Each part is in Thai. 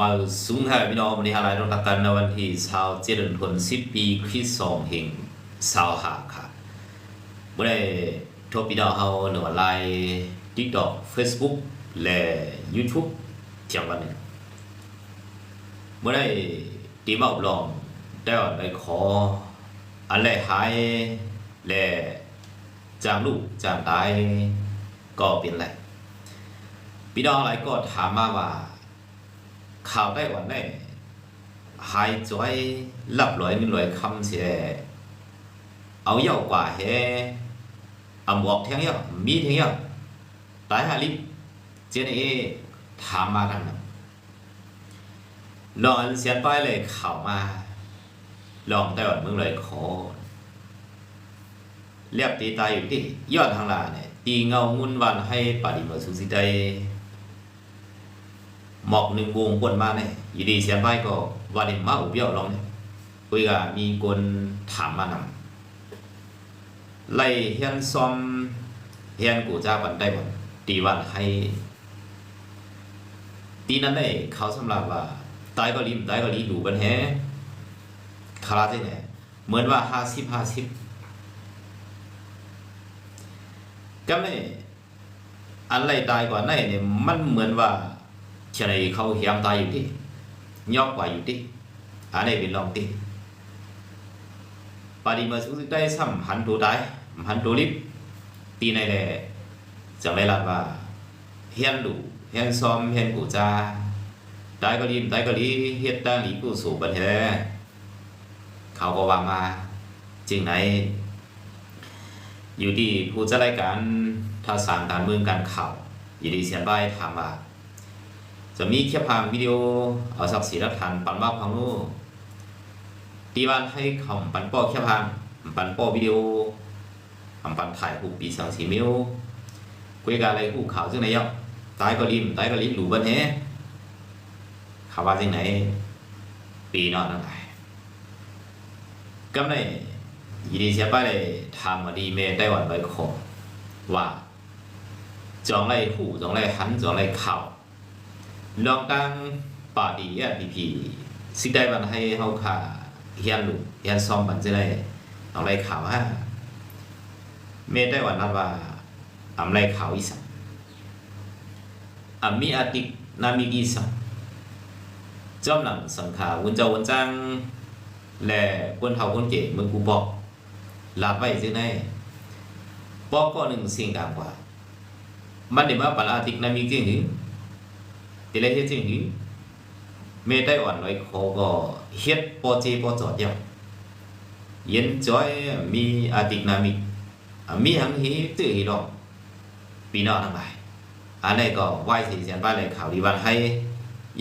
มาสูงให้พี่น้องวันนี้อะไรต้องตักกันในวันที่ชาวเจริญผลสิบปีคริสสองแห่งสาวหาค่ะเมื่อได้ทบพี่น้องเฮาหนึ่งไลน์ TikTok Facebook และ YouTube เที่ยงวันนี้เมื่อได้ตีมาอบรองได้อ่อนไปขอ อันแรกหายและจางลูกจางตายก็เป็นไรพี่น้องหลายก็ถามมาว่า ข่าวไต้หวันได้หายจ้อยลับลอยมันลอยคำเสียเอาเยาวกว่าแฮอำบอกแทงเยาวมีแทงเยาวตายหาลิบเจนเอถามมากันนะลองเสียนไปเลยข่าวมาลองไต้หวันเมืองเลยขอเรียบตีตายอยู่ที่ยอดทางลาเนี่ยตีเงางุนวันให้ปฏิมาสุสิได้ หมอกหนึ่งวงคนมาเนี่ยอยู่ดีเสียนไปก็วันนี้มาอุเบี้ยวลองเนี่ยคุยกับมีคนถามมานำไล่เฮียนซอมเฮียนกูจ้าบันได้บ่ตีวันให้ตีนั้นได้เขาสำหรับว่าตายก็ริมตายก็รีดูกันแฮคาราที่เนี่ยเหมือนว่าห้าสิบห้าสิบก็ไม่อันไรตายกว่าไหนเนี่ยมันเหมือนว่า ฉะนั้เขาเหียมตายอยู่ที่ยอกกว่าอยู่ที่อันนี้เป็นลองที่ปาดีมาสุดได้ซ้ำหันตัวตายหันตัวลิบตีในแหละจังไรล่ะว่าเฮียนดูเฮียนซ้อมเฮียนกูจาตายก็รีมตายก็รีเฮ็ดตาหลีกูสู่บันเทเขาก็ว่ามาจริงไหน อยู่ที่ผู้จัดรายการท่าสารการเมืองการข่าวอยู่ดีเสียนใบถามว่า จะมีแค่พางวิดีโอเอาสักสีรักฐานปันบ้าพังนู้ตีบ้านให้คำปันป้อแค่พางปันป้อวิดีโอคำปันถ่ายหูปีสังสีมิวคุยกันอะไรหูข่าวซึ่งไหนยับตายก็ริมตายก็ริมหลูบันเฮข่าวว่าซึ่งไหน ปีนอนนั่นไงก็ไม่ยีดีเสียไปเลยทำมาดีเมย์ไต้วันไว้ขอว่าจองไรหูจองไรหันจองไรข่าว ลองตั้งป่าดีอะพี่พี่สิ่งใดมันให้เฮาค่ะเฮียนลูกเฮียนซ่อมมันจะได้เอาไรข่าวฮะเมได้วันนั้นว่าอำไรข่าวอีสังอามีอาติกนามีกีสังจอมหลังสังขาวุนเจ้าวุนจังและคนเฒ่าคนเก๋เมืองกูบอกลาไว้จึงได้บอกก็หนึ่งสิ่งกลางกว่า มันเดี๋ยวมาปลาอาติกนามีจริงหรือ ที่เฮ็ดจิงนี้เมไต้หวันไว้เขาก็เฮ็ดปอเจปอจอดเดียวย็นจ้อยมีอาติกนามิมีหังฮีตื้อฮีดอกปีนอกทั้งหลายอันนี้ก็ไหว้สีเสียนบ้านเลยข่าวดีวันให้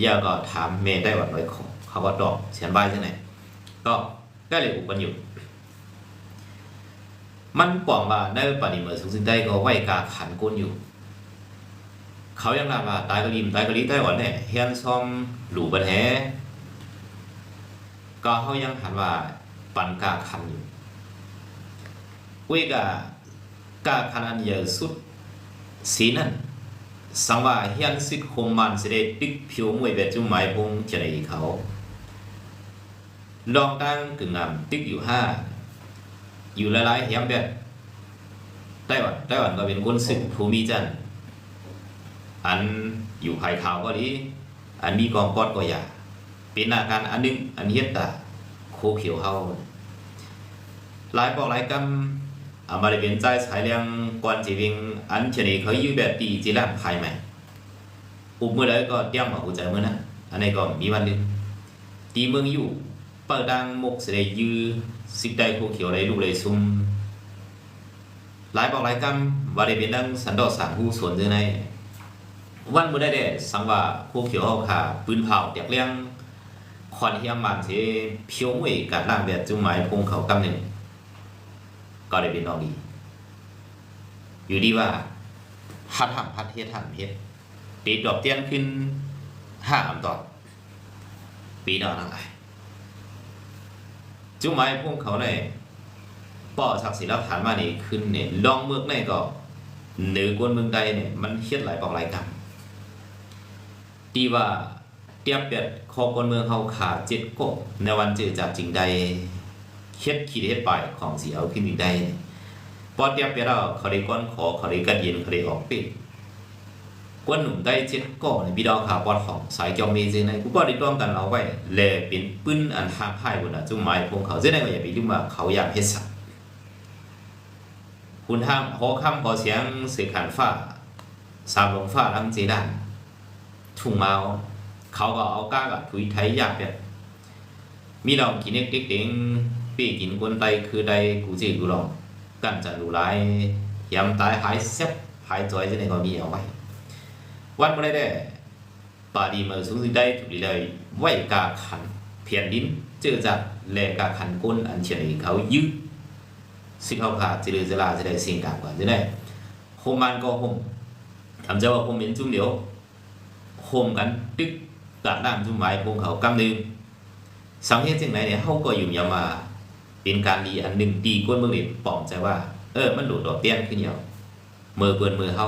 ย่าก็ถามเมไต้หวันไว้เขาเขาก็ตอบเสียนบ้านใช่ไหมก็ได้เลยอุปนอยู่มันกป่องว่าได้ปฏิเมือสุงสินได้ก็ไหวกาขันก้นอยู่ เขายังรับว่าตายก็ริมตายก็รีไต้หวันเนี่ยเฮียนซอมหลูบันแฮก็เขายังหันว่าปันกาคันอยู่เวกากาคันอันเยอะสุดสีนั้นสังว่าเฮียนสิกคมมันเสด็จปิกผิวมวยแบบจุ่มไม้พงจะได้เขาลองตั้งกึ่งงามติ๊กอยู่ห้าอยู่หลายๆเฮียมแบบไต้หวันไต้หวันก็เป็นคนศึกภูมิจันทร์ อันอยู่ภายขาวก็ดี อันมีกองปอดก็อย่า เป็นอาการอันหนึง อันเฮ็ดตาโคเขียวเฮาหลายปอกหลายกำอามาได้เป็นใจสายเรียงก่อนจีวิงอันเฉนีเขาอยู่แบบตีจีรันภายใหม่อุบเมื่อใดก็เตรียมมาหัวใจเมื่อนั้นอันนี้ก็มีวันนึงตีเมืองอยู่เปิดดังมกเสดยือสิกได้โคเขียวได้ลูกเลยซุ่มหลายปอกหลายกำว่าได้เป็นดังสันดอสางหูสวนเจอใน วันมื้อได้เด้สังว่าผู้เขียวเฮาค่ะปืนเผาเตียกเลี้ยงคอนเฮียมันสิเพียวมวยกัดล่างแบบจุ้มหมายพงเขากำหนึ่งก็ได้เป็นน้องดี อยู่ดีว่าหัดหันพัดเฮ็ดหันเฮ็ดตีดอกเตี้ยนขึ้นห้าอำตอปีนอนทั้งหลายจุ้มหมายพงเขาในป้อศักดิ์ศิลฐานมานี่ขึ้นเนี่ยลองเมือกในก็เหนือกวนเมืองใดเนี่ยมันเฮ็ดหลายปอกหลายกรรม ตีว่าเตียบเปียดคอคนเมืองเฮาขาเจ็ดกบในวันเจอจากจริงใดเฮ็ดขีดเฮ็ดปลายของสิเอาขึ้นอีกได้พอเตียบเปียดเราเขาได้ก้อนขอเขาได้กันเย็นเขาได้ออกปิดกวนหนุ่มได้เจ็ดก่อในพี่ดองขาปอดของสายเกียวเมจึงในกูก็ได้ร่วมกันเอาไว้แลเป็นปืนอันห้ามพ่ายบนน่ะจุ่มไม้พงเขาจึงได้ก็อย่าไปลืมว่าเขาอยากเฮ็ดสักคุณห้ามหอคำขอเสียงเสือขานฟ้าสามลงฟ้าลังเจด้าน ทุ่งเมาเขาก็เอาก้ากับถุยไทยยากเนี่ยมีลองกินเน็กเด็กเด้งปีกินกวนไตคือใดกูจีกูลองกันจะรู้ไรยำตายหายเซ็บหายจอยจะไหนก็มีเอาไว้วันบ่ได้ได้ป่าดีมาสูงสิได้ถูกเลยไหวกาขันเพียนดินเจอจัดแลกาขันก้นอันเฉยเขายึดสิ่งเขาขาดจะเลยจะลาจะได้สิ่งกลางกว่าจะได้โฮมมันก็โฮมทำเจ้าว่าโฮมเป็นจุ่มเดียว โฮมกันตึกกาดน้ำจุ่มไม้พงเขากำนึงสังเกตจึงไหนเนี่ยเขาก็อยู่ยามาเป็นการดีอันหนึ่งดีก้นเมืองเด็ดปลอมใจว่า เออ มันหลุดดอกเตี้ยนขึ้นเหี่ยวมือเปื้อนมือเขา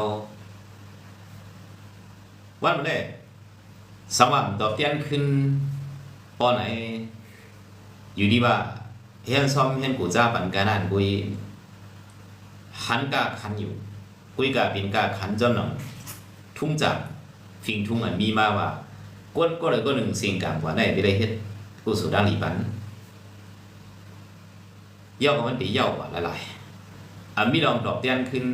วันมันได้สว่างดอกเตี้ยนขึ้นปอไหน อยู่ดีว่าเฮียนซ้อมเฮียนกูจ้าปันการนั่นกุยหันกาขันอยู่ กุยกาเป็นกาขันจนหนังทุ่งจับ ฟิงทุ่งอันมีมาว่าก้นก็เลยก็หนึ่งสิ่งกลางกว่าได้ไปได้เฮ็ดกูสุดาลีปันเย่ากับมันตีเย่ากว่าหลายๆอันมีลองดอกเตี้ยนขึ้น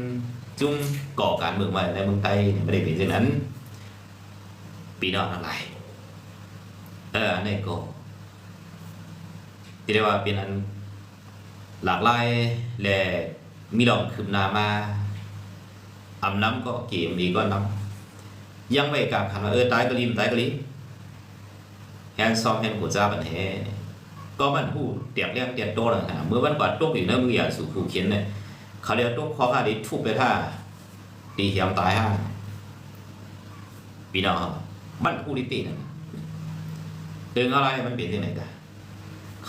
จุ้งก่อการเมืองมาในเมืองไทยไม่ได้เป็นเช่นนั้น ปีนอกอะไรเอออันนี้ก็ที่เรียกว่าเป็นอันหลากหลายและมีลองคืบหน้ามาอำน้ำก็เกมดีก็น้ำ ยังไม่กล้าขันว่าเออตายก็รีมตายก็รีแฮนซอมแฮนกูจ้าบันเฮก็มันผู้เตียบเรียงเตียบโตแล้วนะเมื่อวันก่อนตุ๊กอยู่ในมืออย่างสู่ผู้เขียนเนี่ยเขาเรียกตุ๊กข้อข้าดิทุบไปท่าตีเหี่ยมตายห้าปีนอกมันผู้ลิตินั่นเรื่องอะไรมันเป็นที่ไหนกัน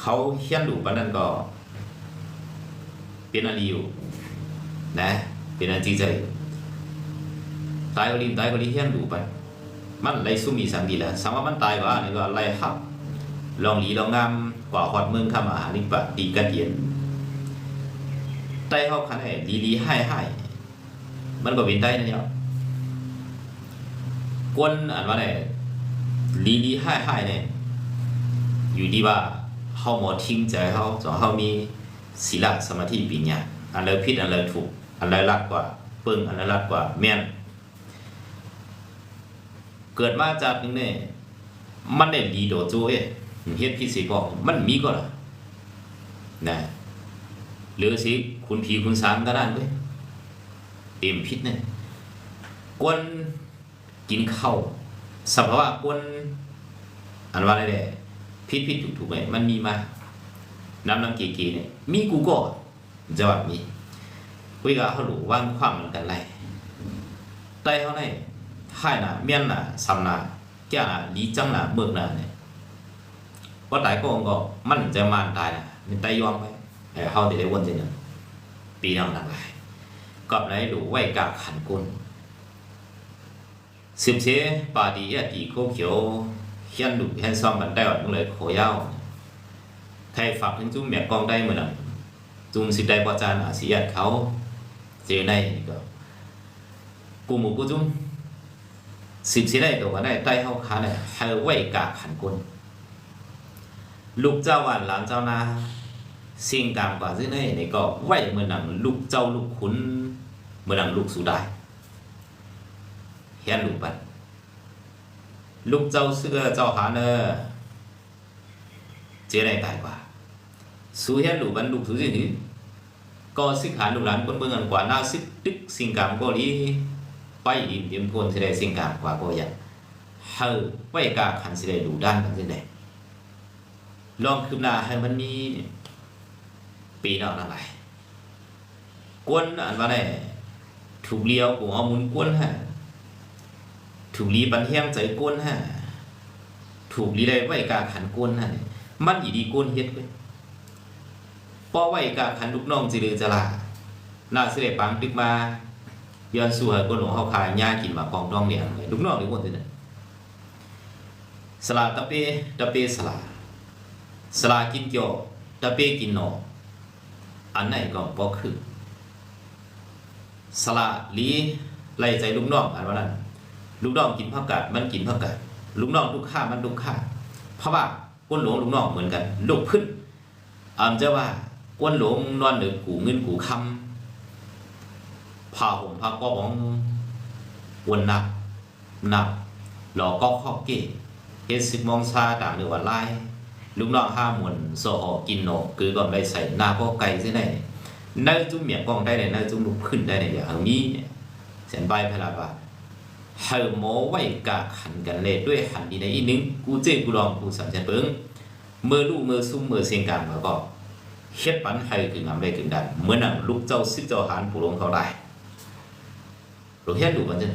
เขาเขียนดูปานนั้นก็ เป็นอันดีอยู่นะเป็นอันจริงใจ ตายก็รีบตายก็รีบเขียนดูไป มันไรซุ่มมีสังดีแล้วสังว่ามันตายว่านี่ก็ไรหับ ลองหลีลองงามกว่าฮอดเมืองคำอาหารนิปะตีกันเย็นไต้เขาคันให้ดีดีให้ให้มันก็เป็นได้นะเนี่ยกวนอันว่าเนี่ยลีลีให้ให้เนี่ยอยู่ที่ว่าเฮาหมอทิ้งใจเฮาจนเฮามีศีลสมาธิปัญญาอันใดผิดอันใดถูกอันใดรักกว่า เปิ้งอันใดรักกว่าแม่น เกิดมาจากนึงเนี่ยมันได้ดีโดโจเอ้เฮ็ดพิเศษก็มันมีก็ล่ะนะหรือสิคุณผีคุณสามก็ได้เว้ยเต็มพิษเนี่ยกวนกินข้าวสภาวะกวนอันว่าอะไรเด้พิษพิษถูกถูกไหมมันมีมาน้ำน้ำเก๋ๆเนี่ยมีกูก็จะว่ามีคุยกับเขาหลูว่างความเหมือนกันไรใต้เขาใน ให้นะเมียนนะสำนะแก่นะลีจังนะเบิกนะเนี่ยว่าตายก็องก็มั่นใจมันตายนะมันตายยอมไปไอ้เฮาติได้วนจังนปีนังทั้งหลกับไหนหลูไว้กาขันกุนซึมเสปาดีอะตีโคเขียวเฮียนดุเฮียนซ้อมมันได้อดมึงเลยโอยาวไทยฝากถึงจุ้มแม่กองได้เหมือนน่ะจุ้มสิได้ปราจานอาเซียนเขาเจอในก็กูหมูกูจุ้ม สิบสิได้ตัวก็ได้ใต้เข้าขาเนี่ยเฮาไว้กะขันกุนลูกเจ้าวันหลานเจ้านาสิ่งตามกว่าซึ่งในนี่ก็ไหวเมือนังลูกเจ้าลูกขุนเมือนังลูกสุดาเฮียนลูกบันลูกเจ้าเสื้อเจ้าหาเนอเจ๊ได้ตายกว่าสูเฮียนลูกบันลูกสุดที่ก็สิขาลูกหลานคนเมืองกันกว่าหน้าสิกตึกสิ่งกรรมก็ดี ไปอินเตรียพนสิได้สิ่งการกว่าก็ยังเฮาไปกาขันสิได้ดูด้านกันสิได้ลองคืบหน้าให้มันมีปีนอกนั่นไหกวนอันว่าได้ถูกเลี้ยวกูเอามุนกวนฮะถูกลีบันเทียงใจกวนฮะถูกลีได้ไว้กาขันกวนฮะมันอีดีกวนเฮ็ดไว้ป้อไว้กาขันลูกน้องจิเลยจะลาน่าสิไดปังตึกมา ย้อนสู่ให้ก้นหลวงเฮาคายย่ากินมากองดองเลี้ยงลูกน้องนี่คนสิน่ะสลาตะเปตะเปสลาสลากินเกียวตะเปกินหนออันไหนก็บ่คือสละลีไล่ใจลูกน้องอันว่านั้นลูกน้องกินผักกาดมันกินผักกาดลูกน้องทุกข้ามันทุกข้าเพราะว่าก้นหลวงลูกน้องเหมือนกันลูกพึ่นอาจะว่าก้นหลวงนอนเดือกูเงินกูคำ พาผมพาก้อของวันนักนักหลอกก็ข้อเกตเฮ็ดสิบมองชาต่างเดือว่าไล่ลูกน้องห้าหมุนสอหอกินหนกคือก่อนไปใส่หน้าพ่อไกลใช่ไหนน่าจุ่มเหมียกองได้เลยน่าจุ่มลุกขึ้นได้เลยอย่างนี้เส้นใบพลาบาเฮาหมอไว้กาหันกันเลยด้วยหันดีในอีนึงกูเจ้กูลองกูสัมจันเปิงเมื่อลูกเมื่อซุ่มเมื่อเสียงกันแล้ก็เฮ็ดปันให้ถึงงามได้ถึงดันเมื่อนั่งลูกเจ้าซิเจ้าหานผู้ลงเขาได้ ลงแค่หนูมันจะ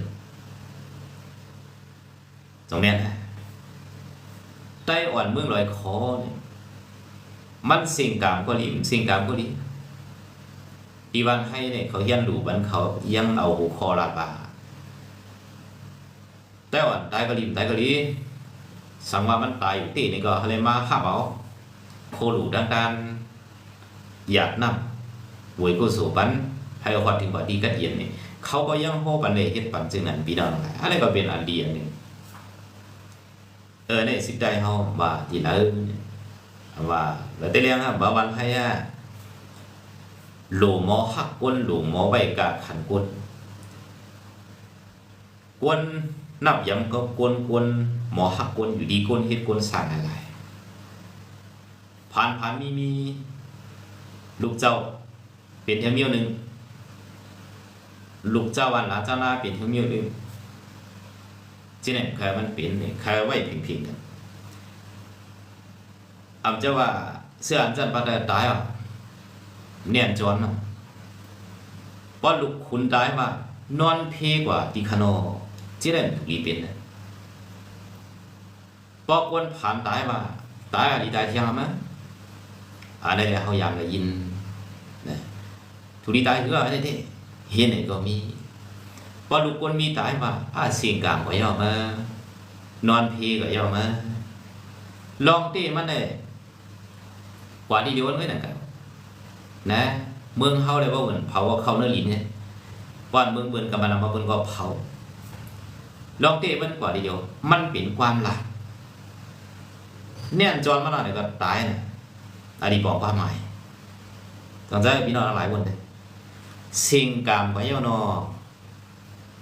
สิ่งกามก็ดีสิ่งกามก็ดีอีวันให้เนี่ยเขาเฮียนดูบันเขายังเอาหูคอลาบาแต่ว่าตายก็ริมตายก็รีสังว่ามันตายอยู่ที่นี่ก็อะไรมาห้าเอาโคหลูดังการอยากน้ำหวยกุศลปันให้ความถึงว่ดีกัดเย็นนี่ เขาก็ยังโหปันเลยเฮ็ดปันจึงนั้นปีน้องอะไรอะไรก็เป็นอันดีอันหนึ่งเออเนี่ยสิบได้เฮาว่าที่ไหนว่าแล้วแต่เรื่องครับว่าวันให้อะหลูหมอหักก้นหลูหมอไว้กะขันก้นก้นนับยังก็ก้นก้นหมอหักก้นอยู่ดีก้นเฮ็ดก้นสร้างอะไรผ่านผ่านมีมีลูกเจ้าเป็นเทวเมียวหนึ่ง ลูกเจ้าวันหลาเจ้าหน้าเป็นเทวเมียวหนึ่งที่ไหนใครมันเป็นเนี่ยใครไว้พิงๆกันอำเจ้าว่าเสื้ออันจันปาได้ตายอะเนี่ยจอนนะป้อนลูกคุณตายมานอนเพกว่าติคานอจีเรนถูกลีเป็นนะปอกวนผ่านตายมาตายอะไรตายเที่ยงมั้ยอันนี้เขาอยากได้ยินนะถูกลีตายคืออะไรเท่ เห็นไหนก็มีป้อลูกคนมีตายมาอาเสียงกลางก็ยอมมานอนเพก็ยอมมาลองเต้มันได้กว่าที่เดียวกันไว้นะครับนะ เมืองเฮาเลยว่าเหมือนเผาว่าเขาเนื้อลิ้นเนี่ยว่านเมืองเบือนกับมันมาเบือนก็เผาลองเตะมันกว่าที่เดียว มันเป็นความหลักเนี่ยจอนมาหน่อยก็ตายนะอันนี้บอกความหมายต้องใจพี่น้องหลายคนเลย สิ่งกรรมไว้ยนอ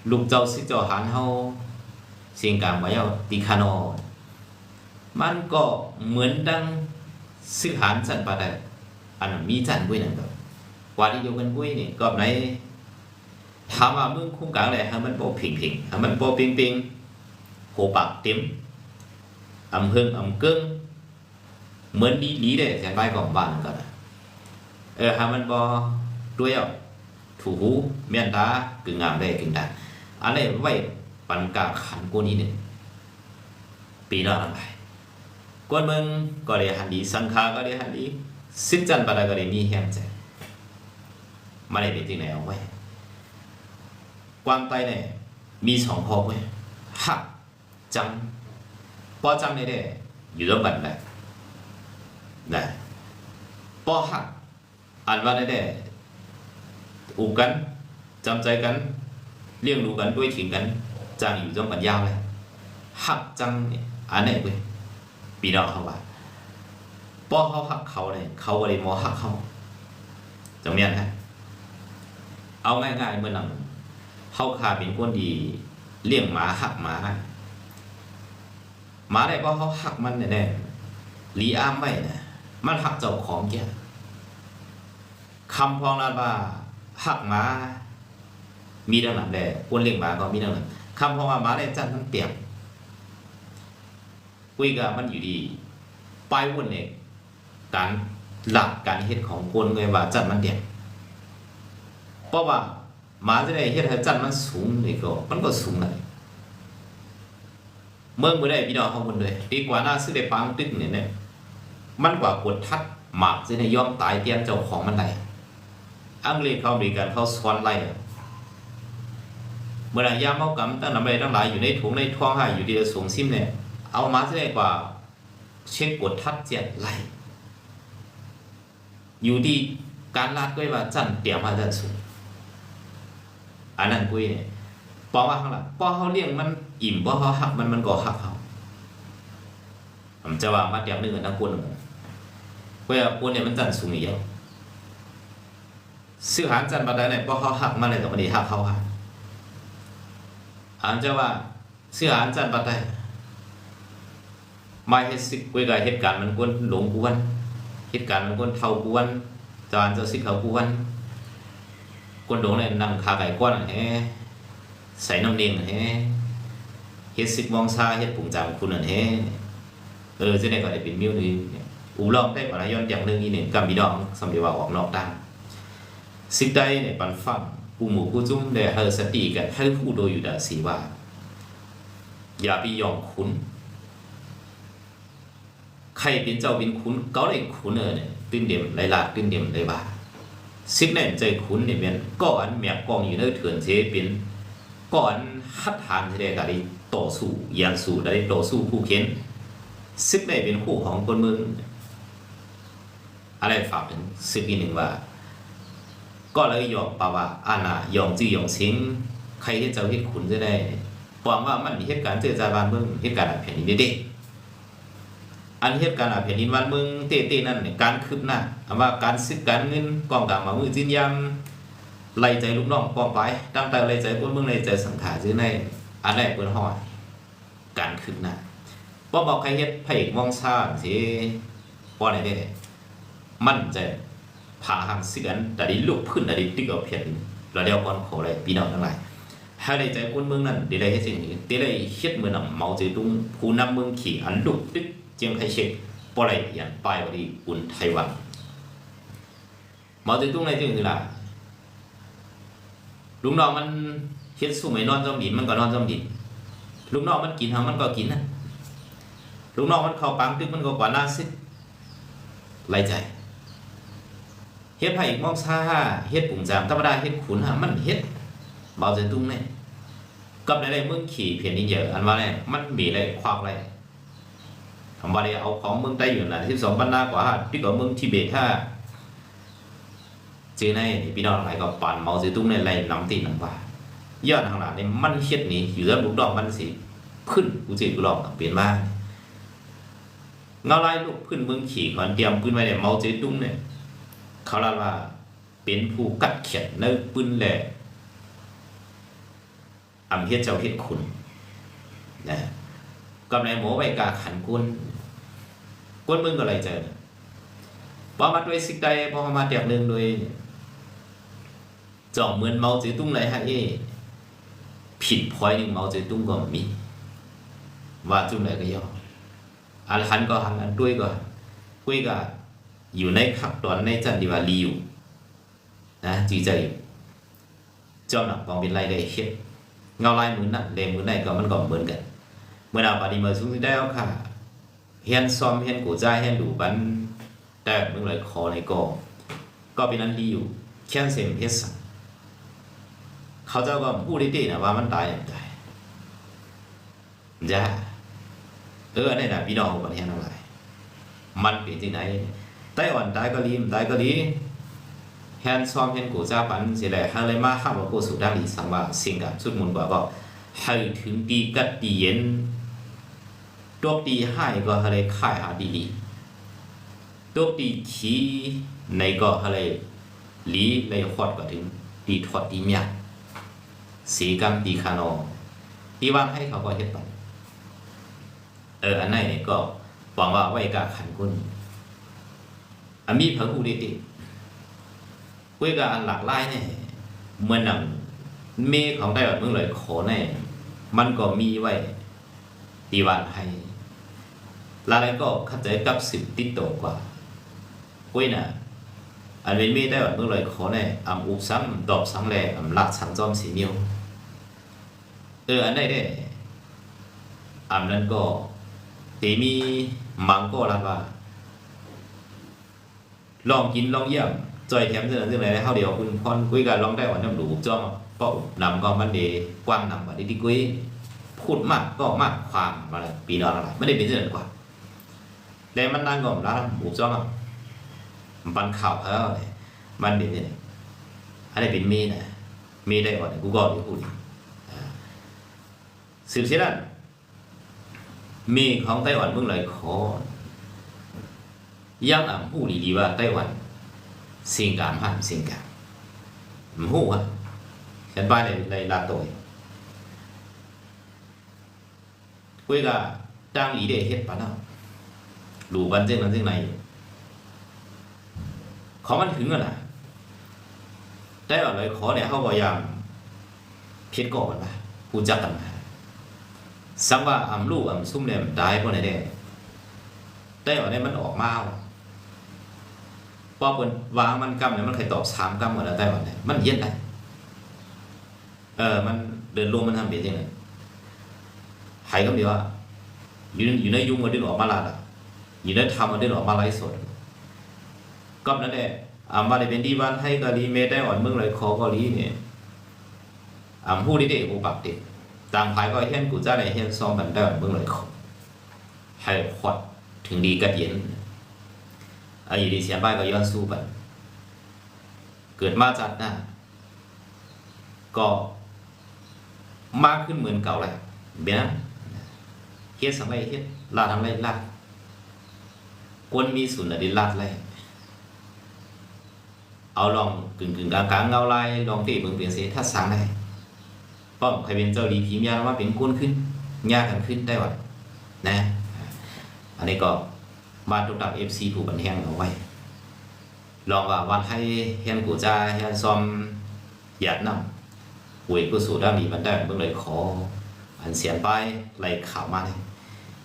ลูกเจ้าสิเจ้าหานเฮาสิ่งกรรมไว้ยติคานอมันก็เหมือนดังสิหานสันปะได้อันนั้นมีจันกุ้ยนั่นก็วาที่โยกันกุ้ยนี่ก็ไหนถามว่ามึงคุ้มกลางเลยให้มันโปพิงพิงให้มันโปปิงปิงโหปากเต็มอำเพิงอำเกิ้งเหมือนดีดีเลยแสนใบของบ้านก็นเออให้มันบ่ด้วยอะ ถูหูเมียนตากึ่งงามได้กึ่งตาอันนี้ไว้ปันกาขันกูนี่เนี่ยปีนอกไปกวนมึงก็เลยหันดีสังขาก็เลยหันดีสิจันปาดากรีมีแฮมใจมาได้เป็นที่ไหนเอาไว้กวางไตเนี่ยมีสองพอไว้หักจังปอจังเนี่ยได้อยู่ร่วมกันได้นะปอหักอ่านว่าได้ได้ อุกกันจำใจกัน เลี้ยงดูกันด้วยถึงกันจังอยู่ร่วมกันยาวเลยหักจังอันไหนเว้ยปีนอกเขาว่าป้อเขาหักเขาเนี่ยเขาก็เลยมอหักเขาจำเนียนฮะเอาง่ายๆเมื่อนังเขาขาเป็นคนดีเลี้ยงหมาหักหมาหมาได้เพราะเขาหักมันแน่ๆลีอ้ามไว้นะมันหักเจ้าของแกคำพองลาบา หักหมามีดังนั้นแหละคนเลี้ยงหมาก็มีดังนั้นคำพองว่าหมาได้จันทั้งเปียกคุยกับมันอยู่ดีปลายวนเนี่ยการหลักการเฮ็ดของคนเลยว่าจันมันเด็กเพราะว่าหมาจะได้เฮ็ดให้จันมันสูงนี่ก็มันก็สูงเลยเมื่องบ่ได้พี่น้องเฮาคนเลยดีกว่าหน้าซื้อได้ปางตึกเนี่ยเนี่ยมันกว่ากดทัดหมากจะได้ยอมตายเตียนเจ้าของมันได้ อังกฤษเขามริกันเขาสอนไล่เมื่อไหร่ยามเฮากำตั้งนำไปทั้งหลายอยู่ในถุงในท้องหาอยู่ที่จะสูงซิมเนี่ยเอามาได้กว่า เช็คกดทัดเจ็ดไหลอยู่ที่การลาดก้อยว่าจันเตรียมาจันสูงอันนั้นกุ้ยเนี่ยปอว่าข้างหลังปอเขาเลี้ยงมันอิ่มปอเขาหักมันมันก็หักเขาผมจะว่ามาเตรียมหนึ่งกับทั้งคนหนึ่งก้อยว่าคนเนี่ยมันจันสูงอีกแล้ว ซื้อหารจันบัดใดเนี่ยปอเขาหักมันเลยกับมันดีหักเขาหักอันจะว่าซื้อหารจันบัดใดมาเฮ็ดสิกุยกับเหตุการณ์มันกวนหลงกวนเหตุการณ์มันกวนเท่ากวนจานเจ้าสิเขากวนกวนหลงเนี่ยนั่งคาไก่ก้อนแฮใส่น้ำเนียงแฮเฮ็ดสิกมองซาเฮ็ดปุ่งจางคุณนั่นแฮเออจะได้ก็ได้เป็นมิวนี่อูลองได้ปะย้อนอย่างหนึงอีหนึ่งกับมีดองสำเร็จว่าออกนอกดัง สิกใดเนี่ยปันฟังปูหมู่ผู้จุ้มได้เฮอสติกันให้ผู้โดยอยู่ดาสีว่า อย่าไปยอมคุณใครเป็นเจ้าเป็นขุนก็ได้ขุนเออเนี่ยตื้นเดียมไรลาตื้นเดียมไรบาสิ่งนั้นใจขุนเนี่ยเป็นก้อนแมกกองอยู่ในเถื่อนเทเป็นก้อนฮัดทานที่ได้ก็ได้ต่อสู้ยานสู้ได้ต่อสู้คู่เข็นซึ่งได้เป็นคู่ของคนเมืองอะไรฝากถึงซึ่งอีกหนึ่งว่า ก็เลยยอมปาว่าอาณายอมจื้อยอมสิงใครที่เจ้าเฮ็ดขุนจะได้ปองว่ามันมีเหตุการณ์เจอจาบ้านเมืองเหตุการณ์แผ่นดินเด็ดอันเหตุการณ์อาแผ่นดินวันเมืองเต้ๆนั่นเนี่ยการคืบหน้าอันว่าการซื้อการเงินกองกลางมามือจินยำไล่ใจลูกน้องกองไปตั้งแต่ไล่ใจคนเมืองไล่ใจสังขารซื้อในอันแรกเปิ้นห้อยการคืบหน้าบ่บอกใครเฮ็ดพระเอมองซ่าสิบ่ได้เด้มันใจะพาหางเสือนแต่ดิลุกพื้นแต่ดิติ๊กเอาเพียนแล้วเดียวก่อนขอเลยพี่น้องทั้งหลายให้ได้ใจคนเมืองนั้นได้ได้เฮ็ดสิ่งนี้ได้ได้เฮ็ดมือนำเมาจือตุงผู้นำเมืองขี่อันลุกตึกเจียงไคเชกปอไรยันป้ายวดีอุ่นไต้หวันหมอตึงตุ้งในจึงคือล่ะลุงน้องมันเฮ็ดสู้ไม่นอนจอมดินมันก็นอนจอมดินลุงน้องมันกินหามันก็กินนะลุงน้องมันเข้าปังตึกมันก็กว่าหน้าซิดไรใจ เฮ็ดไผ่มองซ่าเฮ็ดปุ่งจามธรรมดาเฮ็ดขุนหามันเฮ็ดเบาใจตุ้งเนี่ยกับในเมืองขี่เพียนนี่เยอะอันว่าเนี่ยมันมีอะไรควักอะไรทำบาลีเอาของเมืองไต้หวันนะที่สองบรรณากว่าที่กับเมืองทิเบตถ้าเจอในพี่น้องหลายก็ปั่นเมาสิตุ้งในไรน้ำตีน้ำว่ายอดทางหลังนี่มันเฮ็ดนี่อยู่แล้วลูกดอกมันสิขึ้นกูสิกูลองเปลี่ยนมาเงาลายลูกพื้นเมืองขี่ขอนเตรียมปืนไว้เนี่ยเมาเจตุ้งเนี่ย เขาเล่าว่าเป็นผู้กัดเขียนในปืนแหละอำเฮ็ดเจ้าเฮ็ดคุณนะกำไรหมูไว้กาขันกุนกุนมึงก็เลยเจอบ่มาด้วยสิกใดพอมาเตียบหนึ่งด้วยจ่องเหมือนเมาจือตุ้งเลยฮะเอผิดพอยหนึ่งเมาจือตุ้งก็มีว่าจุ่มไหนก็ย่ออันหันก็หันอันด้วยก็คุยก็ อยู่ในขับตอนในจันดีว่าลีอยู่นะจีใจจอมหนักปองเป็นไรได้เฮ็ดเงาลายมือนั่นเลมือไหนก็มันก็เหมือนกัน เมื่อเราปฏิมา xuống dưới đeo ค่ะเฮียนซ้อมเฮียนกูใจเฮียนดูบันแต่มึงเลยคอในก็ก็เป็นอันดีอยู่เขียนเสียงเพชรเขาจ้าก็พูดได้ๆนะว่ามันตายอย่างไรจ้าเออนี่นะพี่น้องของประเทศทั้งหลายมันเป็นที่ไหน ไต้หวันตายก็ลีมตายก็ลีแฮนซ้อมเฮียนกูจ้าปันเสียแหละฮาเลยมาข้ามว่ากูสุดาลีสังว่าสิงกับสุดมุนกว่าก็ให้ถึงปีกัดปีเย็นตัวตีให้ก็อะไรค่ายหาดีดีตัวตีขีในก็อะไรหลีในฮอดก็ถึงตีทอดตีเมียสีกรรมตีคานอตีว่างให้เขาก็เฮ็ดไปเอออันไหนเนี่ยก็หวังว่าไว้กาขันกุ้น อมีพระผู้ดีติไว้กาอันหลากหลายเนี่ยเหมือนหนังเมฆของได้แบบเมื่อเลยขอแน่มันก็มีไว้ตีวันให้ลาอะไรก็เข้าใจกับสิบติดตัวกว่ากุ้ยน่ะอันเป็นเมีได้แบบเมื่อเลยขอแน่อำอุบซ้ำดอบซ้ำแลอำลักสังจอมสีเมียวเอออันได้ได้อำนั้นก็ตีมีมังก็รัดว่า ลองกินลองเยี่ยมจอยแถมเรื่องเรื่องอะไรเท่าเดียวคุณพรคุยกันลองได้ว่าน้ำหลูจ้อมเป้านำก็มันเดกว้างนำว่าดีดีกุ้ยพูดมากก็มากความอะไรปีนอนอะไรไม่ได้เป็นเรื่องกว่าแต่มันนั่งก่อนแล้วหมูจ้องมันปันข่าวเขาเลยมันเป็นเนี่ยอะไรเป็นเมนะเมได้ก่อนกูก็ได้พูดสืบเสียนั้นเมของไต้หวันเมื่อไหร่ขอ ยังอ่ำผู้ดีๆว่าไต้หวันสิ่งการห้ามสิ่งการมันหู้อะฉันบ้านในในลาโตย quê gà trang lý để hết bán nào đủ bán riêng bán riêng này khó มันถึงอะนนะได้แบบเลยขอเนี่ยเขาพยายามเพี้ยรก่อนนะพูดจักกันมาสังว่าอ่ำลูกอ่ำซุ่มเนี่ยมันได้พวกไหนได้ได้แบบนี้มันออกมาว่ะ พอเปินวางมันกำเนี่ยมันเคยตอบสามกำหมดแล้วได้แบบนี้มันเย็นได้เออมันเดินลงมันทำเปลี่ยนยังไง hay lắm điều ạ อยู่อยู่ในยุ่งมันดึงออกมาลาดอยู่ในทำมันดึงออกมาไลฟ์สดก็นั่นแหละอามาได้เป็นดีบ้านให้กะลีเมได้อ่อนเมืองเลยขอกะลีเนี่ยอ่าผู้ดีเด็กกูปักติต่างภายก็เห็นกูจะได้เห็นซองบันได้อ่อนเมืองเลยขอให้ขวดถึงดีกัดเย็น อายู่ดีเสียบ้านก็ย้อนสู้ไป เกิดมาจัดหน้าก็มากขึ้นเหมือนเก่าเลยเบี้ยเฮ็ดสังไรเฮ็ดลาทำไรลาดกวนมีสุนดิลาดไรเอาลองกึ่งกึ่งกลางกลางเงาลายลองเตะเบิ่งเปลี่ยนเสียถ้าสังได้ป้อมใครเป็นเจ้าลีพีมยาว่าเป็นกวนขึ้นยากันขึ้นได้หวัดนะ อันนี้ก็ มาตุกตักเอฟซีผู้บันแห้งเอาไว้ลองว่าวันให้เฮียนกูจ้าเฮียนซอมหยาดนำหวยกูสู่ด้านนี้มันได้เบิ่งเลยขออันเสียนไปไหลข่าวมาเลย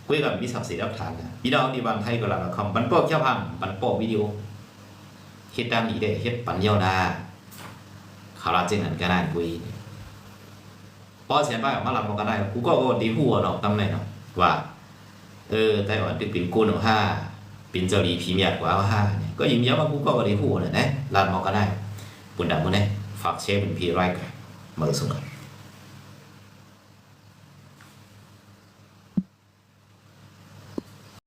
คุยกับมีศักดิ์ศรีรับฐานนะพี่น้องที่บ้านไทยก็แล้วคำบันโป๊กเจ้าพังบันโป๊กวิดีโอเฮ็ดด้านนี้ได้เฮ็ดปันเยาดาข่าวราชเงหันก็ได้กุยพอเสียนไปออกมาลำก็ได้กูก็ดีหัวเนาะตำแหน่งเนาะว่าเออไต้หวันตึกเป็นกูหนึ่งห้า เป็นเจ้าหลีพีเมียกว่าห้าก็ยิ้มย้ำว่ากูก็ก็ดีหัวเลยนะลานมอก็ได้ปุ่นดำมือเนี่ยฝากเชฟเป็นพีไรกันมาส่งกัน